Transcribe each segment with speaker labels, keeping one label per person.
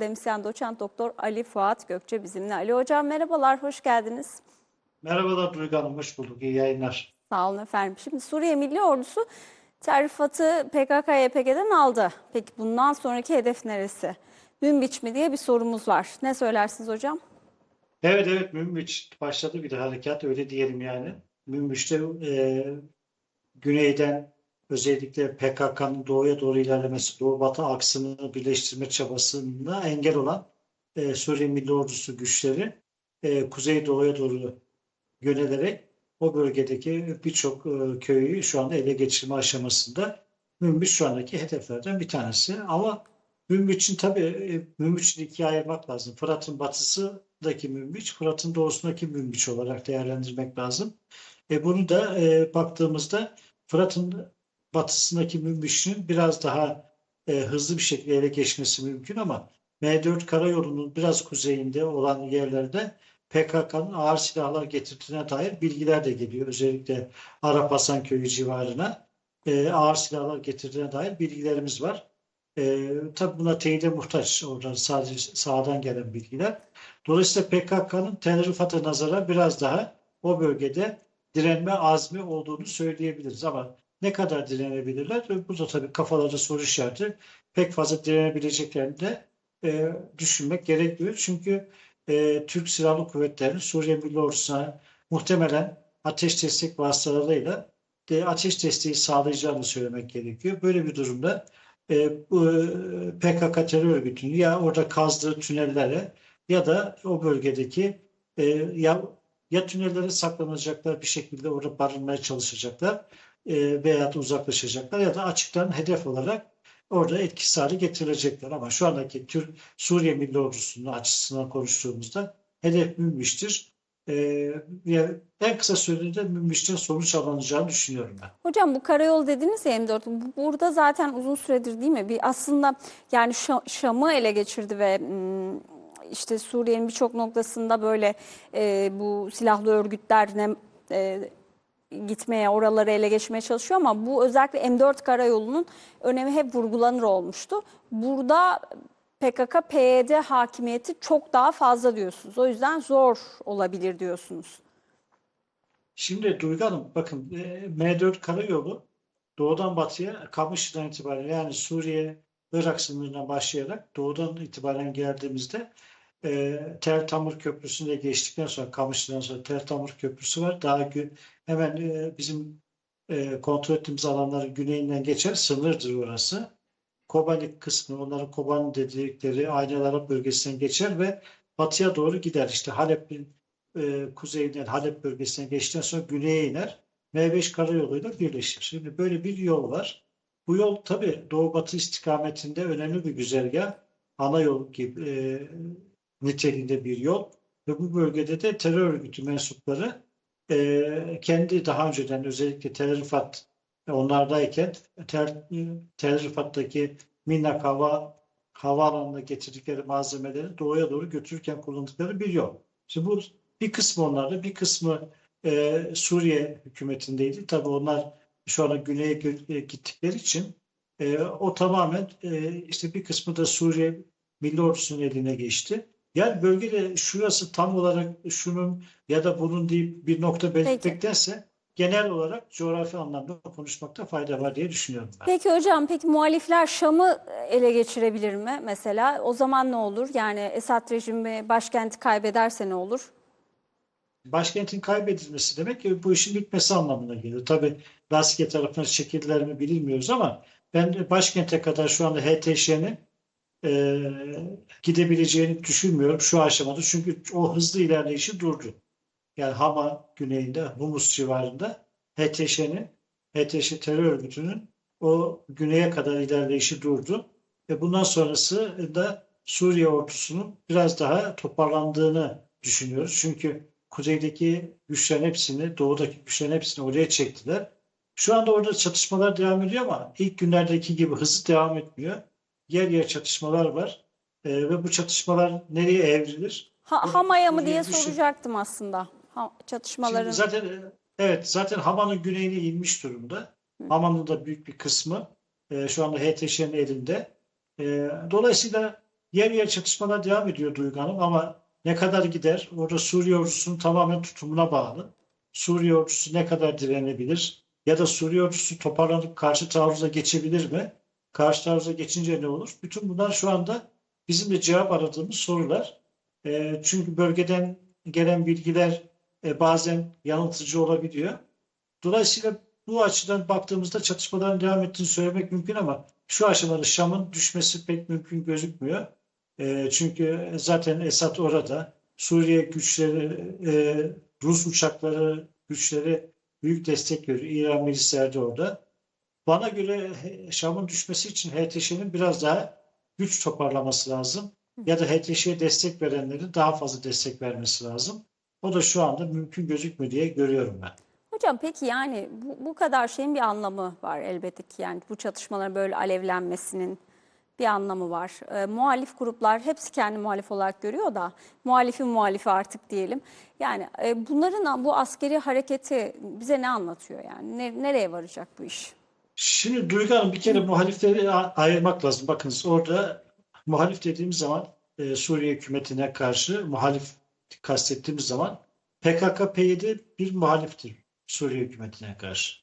Speaker 1: Akademisyen doçent doktor Ali Fuat Gökçe bizimle. Ali Hocam merhabalar, hoş geldiniz.
Speaker 2: Merhabalar Duygu Hanım, hoş bulduk. İyi yayınlar.
Speaker 1: Sağ olun efendim. Şimdi Suriye Milli Ordusu terrifatı PKK-YPG'den aldı. Peki bundan sonraki hedef neresi? Münbiç mi diye bir sorumuz var. Ne söylersiniz hocam?
Speaker 2: Evet evet Münbiç başladı bir de harekat öyle diyelim yani. Münbiç'te e, güneyden özellikle PKK'nın doğuya doğru ilerlemesi, doğu batı aksını birleştirme çabasına engel olan e, Suriye Milli Ordusu güçleri e, kuzey doğuya doğru yönelerek o bölgedeki birçok e, köyü şu anda ele geçirme aşamasında Münbiç şu andaki hedeflerden bir tanesi. Ama Münbiç'in tabii e, Münbiç'in ikiye ayırmak lazım. Fırat'ın batısındaki Münbiç, Fırat'ın doğusundaki Münbiç olarak değerlendirmek lazım. E, bunu da e, baktığımızda Fırat'ın batısındaki Münbiç'in biraz daha e, hızlı bir şekilde ele geçmesi mümkün ama M4 karayolunun biraz kuzeyinde olan yerlerde PKK'nın ağır silahlar getirdiğine dair bilgiler de geliyor. Özellikle Arap Hasan Köyü civarına e, ağır silahlar getirdiğine dair bilgilerimiz var. E, tabii buna teyide muhtaç oradan sadece sağdan gelen bilgiler. Dolayısıyla PKK'nın Tel Rifat'a nazara biraz daha o bölgede direnme azmi olduğunu söyleyebiliriz ama ne kadar direnebilirler? Bu da tabii kafalarda soru işareti. Pek fazla direnebileceklerini de e, düşünmek gerekiyor. Çünkü e, Türk Silahlı Kuvvetleri'nin Suriye Milli Ordusu'na muhtemelen ateş destek vasıtalarıyla de ateş desteği sağlayacağını söylemek gerekiyor. Böyle bir durumda e, e, PKK terör örgütünün ya orada kazdığı tünellere ya da o bölgedeki e, ya ya tünellere saklanacaklar bir şekilde orada barınmaya çalışacaklar e, veya uzaklaşacaklar ya da açıktan hedef olarak orada etkisiz hale getirilecekler. Ama şu andaki Türk Suriye Milli Ordusu'nun açısından konuştuğumuzda hedef. Ee, ve en kısa sürede münmişten sonuç alınacağını düşünüyorum ben.
Speaker 1: Hocam bu karayol dediniz ya M4. Bu- Burada zaten uzun süredir değil mi? Bir aslında yani Şa- Şam'ı ele geçirdi ve işte Suriye'nin birçok noktasında böyle e, bu silahlı örgütler ne, e, gitmeye, oraları ele geçirmeye çalışıyor ama bu özellikle M4 karayolunun önemi hep vurgulanır olmuştu. Burada PKK, PYD hakimiyeti çok daha fazla diyorsunuz. O yüzden zor olabilir diyorsunuz.
Speaker 2: Şimdi Duygu Hanım bakın e, M4 karayolu doğudan batıya Kamışlı'dan itibaren yani Suriye Irak sınırından başlayarak doğudan itibaren geldiğimizde e, Tel Tamur Köprüsü'nde geçtikten sonra Kamışlı'dan sonra Tel Tamur Köprüsü var. Daha gü- hemen e, bizim e, kontrol ettiğimiz alanların güneyinden geçer sınırdır orası. Kobani kısmı onların Kobani dedikleri Aynel Arap bölgesinden geçer ve batıya doğru gider. İşte Halep'in e, kuzeyinden Halep bölgesine geçtikten sonra güneye iner. M5 karayoluyla birleşir. Şimdi böyle bir yol var. Bu yol tabii doğu batı istikametinde önemli bir güzergah. Ana yol gibi e, niteliğinde bir yol. Ve bu bölgede de terör örgütü mensupları e, kendi daha önceden özellikle Tel Rifat onlardayken Tel, Tel Rifat'taki Minnak hava havaalanına getirdikleri malzemeleri doğuya doğru götürürken kullandıkları bir yol. Şimdi bu bir kısmı onlarda, bir kısmı e, Suriye hükümetindeydi. Tabii onlar şu anda güneye e, gittikleri için e, o tamamen e, işte bir kısmı da Suriye Milli Ordusu'nun eline geçti. Yani bölgede şurası tam olarak şunun ya da bunun deyip bir nokta belirtmektense genel olarak coğrafi anlamda konuşmakta fayda var diye düşünüyorum ben.
Speaker 1: Peki hocam, peki muhalifler Şam'ı ele geçirebilir mi mesela? O zaman ne olur? Yani Esad rejimi başkenti kaybederse ne olur?
Speaker 2: başkentin kaybedilmesi demek ki bu işin bitmesi anlamına geliyor. Tabii Laskiye tarafına çekildiler mi bilmiyoruz ama ben başkente kadar şu anda HTŞ'nin e, gidebileceğini düşünmüyorum şu aşamada. Çünkü o hızlı ilerleyişi durdu. Yani Hama güneyinde, Humus civarında HTŞ'nin, HTŞ terör örgütünün o güneye kadar ilerleyişi durdu. Ve bundan sonrası da Suriye ordusunun biraz daha toparlandığını düşünüyoruz. Çünkü kuzeydeki güçlerin hepsini, doğudaki güçlerin hepsini oraya çektiler. Şu anda orada çatışmalar devam ediyor ama ilk günlerdeki gibi hızlı devam etmiyor. Yer yer çatışmalar var. Ee, ve bu çatışmalar nereye evrilir?
Speaker 1: Ha, Hama'ya mı diye
Speaker 2: düşün-
Speaker 1: soracaktım aslında. Ha, çatışmaların.
Speaker 2: Şimdi zaten e, evet zaten Hama'nın güneyine inmiş durumda. Hama'nın da büyük bir kısmı e, şu anda HTŞ'nin elinde. E, dolayısıyla yer yer çatışmalar devam ediyor Duygu Hanım ama ne kadar gider? Orada Suriye ordusunun tamamen tutumuna bağlı. Suriye ordusu ne kadar direnebilir? Ya da Suriye ordusu toparlanıp karşı taarruza geçebilir mi? Karşı taarruza geçince ne olur? Bütün bunlar şu anda bizim de cevap aradığımız sorular. E, çünkü bölgeden gelen bilgiler e, bazen yanıltıcı olabiliyor. Dolayısıyla bu açıdan baktığımızda çatışmaların devam ettiğini söylemek mümkün ama şu aşamada Şam'ın düşmesi pek mümkün gözükmüyor. E, çünkü zaten Esad orada. Suriye güçleri, e, Rus uçakları, güçleri büyük destek veriyor. İran milisleri de orada. Bana göre Şam'ın düşmesi için HTŞ'nin biraz daha güç toparlaması lazım. Ya da HTŞ'ye destek verenlerin daha fazla destek vermesi lazım. O da şu anda mümkün gözükmüyor diye görüyorum ben.
Speaker 1: Hocam peki yani bu, bu kadar şeyin bir anlamı var elbette ki yani bu çatışmaların böyle alevlenmesinin bir anlamı var. Ee, muhalif gruplar hepsi kendi muhalif olarak görüyor da muhalifin muhalifi artık diyelim. Yani e, bunların bu askeri hareketi bize ne anlatıyor yani Ne- nereye varacak bu iş?
Speaker 2: Şimdi Duygu Hanım bir kere muhalifleri ayırmak lazım. Bakınız orada muhalif dediğimiz zaman e, Suriye hükümetine karşı muhalif kastettiğimiz zaman PKK-PYD bir muhaliftir Suriye hükümetine karşı.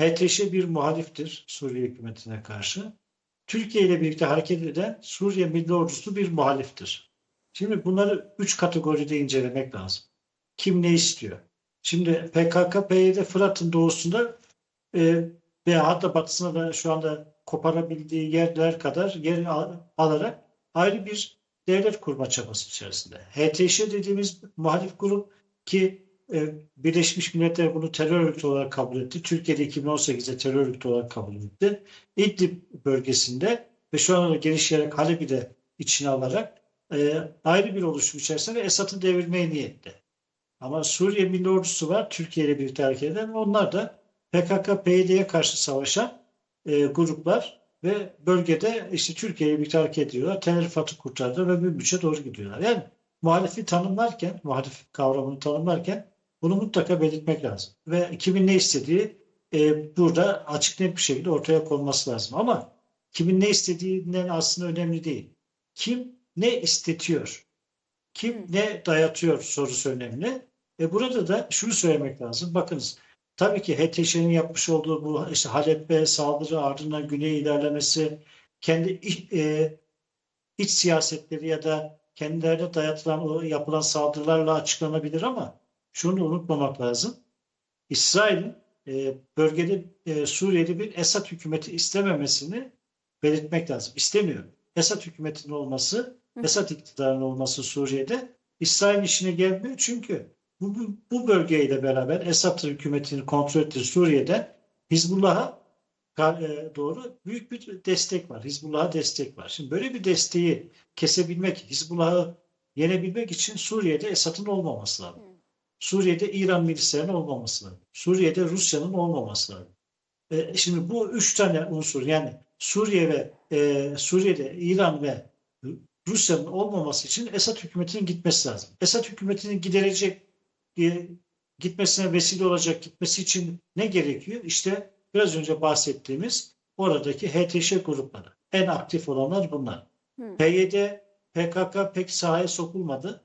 Speaker 2: HTŞ bir muhaliftir Suriye hükümetine karşı. Türkiye ile birlikte hareket eden Suriye Milli Ordusu bir muhaliftir. Şimdi bunları üç kategoride incelemek lazım. Kim ne istiyor? Şimdi PKK-PYD Fırat'ın doğusunda e, ve hatta batısına da şu anda koparabildiği yerler kadar yer al- alarak ayrı bir devlet kurma çabası içerisinde. HTŞ dediğimiz muhalif grup ki e, Birleşmiş Milletler bunu terör örgütü olarak kabul etti. Türkiye'de 2018'de terör örgütü olarak kabul etti. İdlib bölgesinde ve şu anda gelişerek Halep'i de içine alarak e, ayrı bir oluşum içerisinde Esad'ı devirmeye niyetli. Ama Suriye Milli Ordusu var, Türkiye ile birlikte hareket eden. Onlar da PKK-PYD'ye karşı savaşan e, gruplar ve bölgede işte Türkiye ile birlikte hareket ediyorlar. Tel Rifat'ı kurtardı ve Münbiç'e doğru gidiyorlar. Yani muhalifi tanımlarken, muhalif kavramını tanımlarken bunu mutlaka belirtmek lazım. Ve kimin ne istediği e, burada açık net bir şekilde ortaya konması lazım. Ama kimin ne istediğinden aslında önemli değil. Kim ne istetiyor? Kim ne dayatıyor sorusu önemli. E burada da şunu söylemek lazım. Bakınız tabii ki HTŞ'nin yapmış olduğu bu işte Halep'e saldırı ardından güneye ilerlemesi kendi iç, e, iç siyasetleri ya da kendilerine dayatılan o yapılan saldırılarla açıklanabilir ama şunu unutmamak lazım. İsrail'in e, bölgede e, Suriye'de bir Esad hükümeti istememesini belirtmek lazım. İstemiyor. Esad hükümetinin olması, Esad iktidarının olması Suriye'de İsrail'in işine gelmiyor çünkü bu, bu, bölgeyle beraber Esad hükümetinin kontrol ettiği Suriye'de Hizbullah'a e, doğru büyük bir destek var. Hizbullah'a destek var. Şimdi böyle bir desteği kesebilmek, Hizbullah'ı yenebilmek için Suriye'de Esad'ın olmaması lazım. Suriye'de İran milislerinin olmaması lazım. Suriye'de Rusya'nın olmaması lazım. E, şimdi bu üç tane unsur yani Suriye ve e, Suriye'de İran ve Rusya'nın olmaması için Esad hükümetinin gitmesi lazım. Esad hükümetinin giderecek gitmesine vesile olacak gitmesi için ne gerekiyor? İşte biraz önce bahsettiğimiz oradaki HTŞ grupları. En aktif olanlar bunlar.
Speaker 1: Hı.
Speaker 2: PYD, PKK pek sahaya sokulmadı.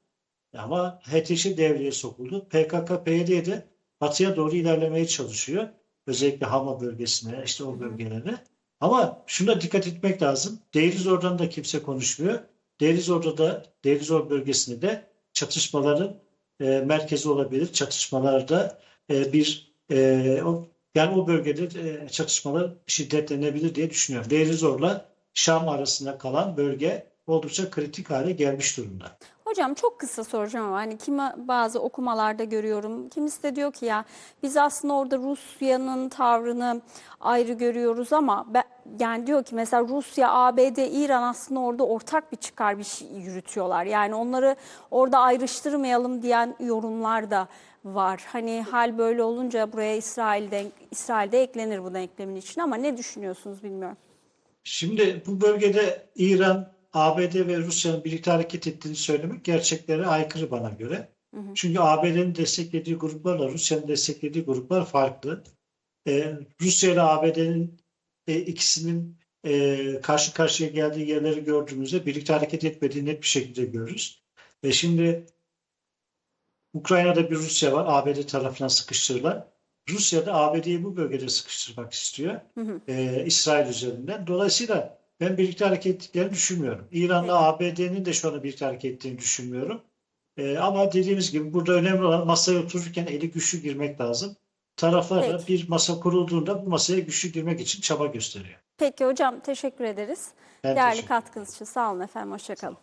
Speaker 2: Ama HTŞ devreye sokuldu. PKK, PYD de batıya doğru ilerlemeye çalışıyor. Özellikle Hama bölgesine, işte o bölgelere. Ama şuna dikkat etmek lazım. Deirizor'dan da kimse konuşmuyor. Deirizor'da da, Deirizor bölgesinde de çatışmaların e, merkezi olabilir. Çatışmalarda e, bir e, o, yani o bölgede e, çatışmalar şiddetlenebilir diye düşünüyorum. Deirizor'la Şam arasında kalan bölge oldukça kritik hale gelmiş durumda.
Speaker 1: Hocam çok kısa soracağım ama hani kimi bazı okumalarda görüyorum. Kimisi de diyor ki ya biz aslında orada Rusya'nın tavrını ayrı görüyoruz ama ben, yani diyor ki mesela Rusya, ABD, İran aslında orada ortak bir çıkar bir şey yürütüyorlar. Yani onları orada ayrıştırmayalım diyen yorumlar da var. Hani hal böyle olunca buraya İsrail'de İsrail'de eklenir bu denklemin için ama ne düşünüyorsunuz bilmiyorum.
Speaker 2: Şimdi bu bölgede İran, ABD ve Rusya'nın birlikte hareket ettiğini söylemek gerçeklere aykırı bana göre. Çünkü ABD'nin desteklediği gruplarla Rusya'nın desteklediği gruplar farklı. Ee, Rusya ile ABD'nin e, ikisinin e, karşı karşıya geldiği yerleri gördüğümüzde birlikte hareket etmediğini net bir şekilde görürüz. E şimdi Ukrayna'da bir Rusya var. ABD tarafından sıkıştırılan. Rusya da ABD'yi bu bölgede sıkıştırmak istiyor.
Speaker 1: Hı hı.
Speaker 2: e, İsrail üzerinden. Dolayısıyla ben birlikte hareket ettiklerini düşünmüyorum. İran'la. ABD'nin de şu anda birlikte hareket ettiğini düşünmüyorum. E, ama dediğimiz gibi burada önemli olan masaya otururken eli güçlü girmek lazım. Taraflar da bir masa kurulduğunda bu masaya güçlü girmek için çaba gösteriyor.
Speaker 1: Peki hocam teşekkür ederiz.
Speaker 2: Ben
Speaker 1: Değerli
Speaker 2: teşekkür
Speaker 1: katkınız için sağ olun efendim. Hoşçakalın.